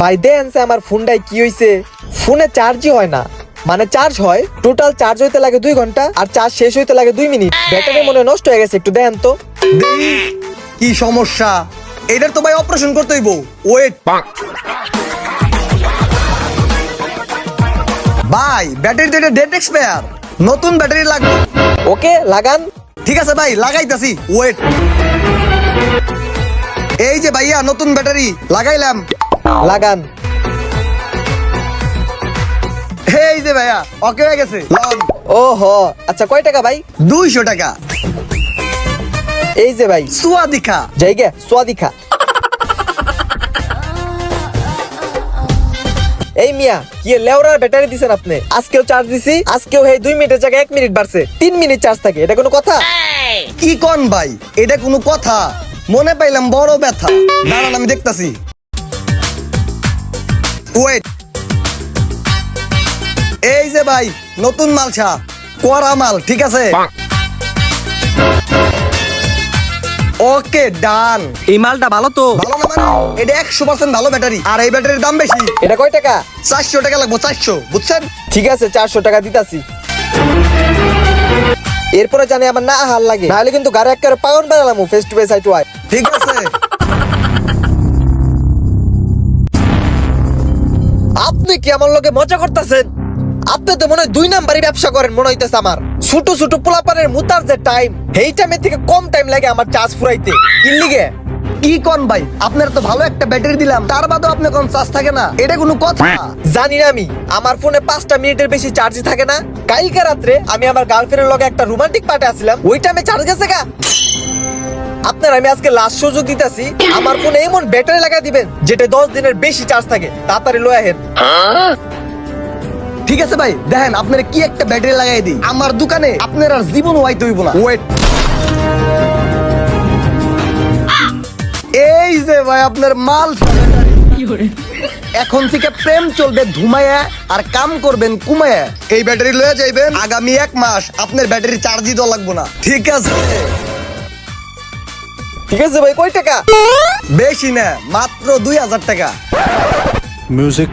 ভাই দেন সে আমার ফোনটায় কি হইছে? ফোনে চার্জই হয় না। মানে চার্জ হয় টোটাল চার্জ হইতে লাগে দুই ঘণ্টা আর চার্জ শেষ হইতে লাগে দুই মিনিট। ব্যাটারি মনে নষ্ট হয়ে গেছে একটু দেন তো। কি সমস্যা? এটার তো ভাই অপারেশন করতে হইব। ওয়েট ভাই ব্যাটারি তো এটা ডেট এক্সপায়ার নতুন ব্যাটারি লাগবে। ওকে লাগান। ঠিক আছে ভাই লাগাইতাছি। ওয়েট এই যে ভাইয়া নতুন ব্যাটারি লাগাইলাম। লাগান। এই যে ভাইয়া ওকে হয়ে গেছে। ও হ আচ্ছা কয় টাকা ভাই? দুইশো টাকা। এই যে ভাই। সুয়া দিখা জায়গা সোয়াদিখা। এই মিয়া কি এ লেওরার ব্যাটারি দিছেন আপনি? আজকেও চার্জ দিছি আজকেও এই দুই মিনিটের জায়গায় এক মিনিট বাড়ছে। তিন মিনিট চার্জ থাকে এটা কোনো কথা? কি কন ভাই এটা কোনো কথা। মনে পাইলাম বড় ব্যথা। দাঁড়ান আমি দেখতাছি। ওয়েট এই যে ভাই নতুন মালসা করা মাল ঠিক আছে? ওকে ডান এই মালটা ভালো তো? ভালো না মানে? এটা একশো পার্সেন্ট ভালো ব্যাটারি। আর এই ব্যাটারির দাম বেশি। এটা কয় টাকা? চারশো টাকা লাগবো চারশো বুঝছেন? ঠিক আছে চারশো টাকা দিতাছি। এরপরে জানি আমার না হাল লাগে। নাহলে কিন্তু গাড়ি একেবারে পাগন বেড়ালাম face to face eye to eye ঠিক আছে। আপনি কি আমার লোকে মজা করতেছেন? আপনি তো মনে হয় দুই নাম্বারই ব্যবসা করেন, মনে হইতেছে আমার। ছোট ছোট পোলাপানের মুতার যে টাইম এই টাইমের থেকে কম টাইম লাগে আমার চার্জ ফুরাইতে। কি লিগে? কি কন ভাই? আপনার তো ভালো একটা ব্যাটারি দিলাম। তার বাদও আপনি কোন চার্জ থাকে না? এটা কোনো কথা। জানি না আমি। আমার ফোনে পাঁচটা মিনিটের বেশি চার্জই থাকে না। কালকে রাত্রে আমি আমার গার্লফ্রেন্ডের লগে একটা রোমান্টিক পার্টি আসছিলাম। ওই টাইমে চার্জ গেছে গা। আপনার আমি আজকে লাস্ট সুযোগ দিতেছি। আমার ফোনে এমন ব্যাটারি লাগাই দিবেন যেটা দশ দিনের বেশি চার্জ থাকে। তাড়াতাড়ি লয়ে আহেন। ঠিক আছে ভাই দেখেন আপনার কি একটা ব্যাটারি লাগাই দিই। আমার দোকানে আপনার আর জীবন ওয়াইতে হইব না। ওয়েট যে ভাই আপনার মাল এখন থেকে প্রেম চলবে ধুমায়া আর কাম করবেন কুমায়া এই ব্যাটারি লয়ে যাইবেন আগামী এক মাস। আপনার ব্যাটারি চার্জই দেওয়া লাগবো না। ঠিক আছে। ঠিক আছে ভাই কয় টাকা? বেশি না মাত্র দুই হাজার টাকা। Music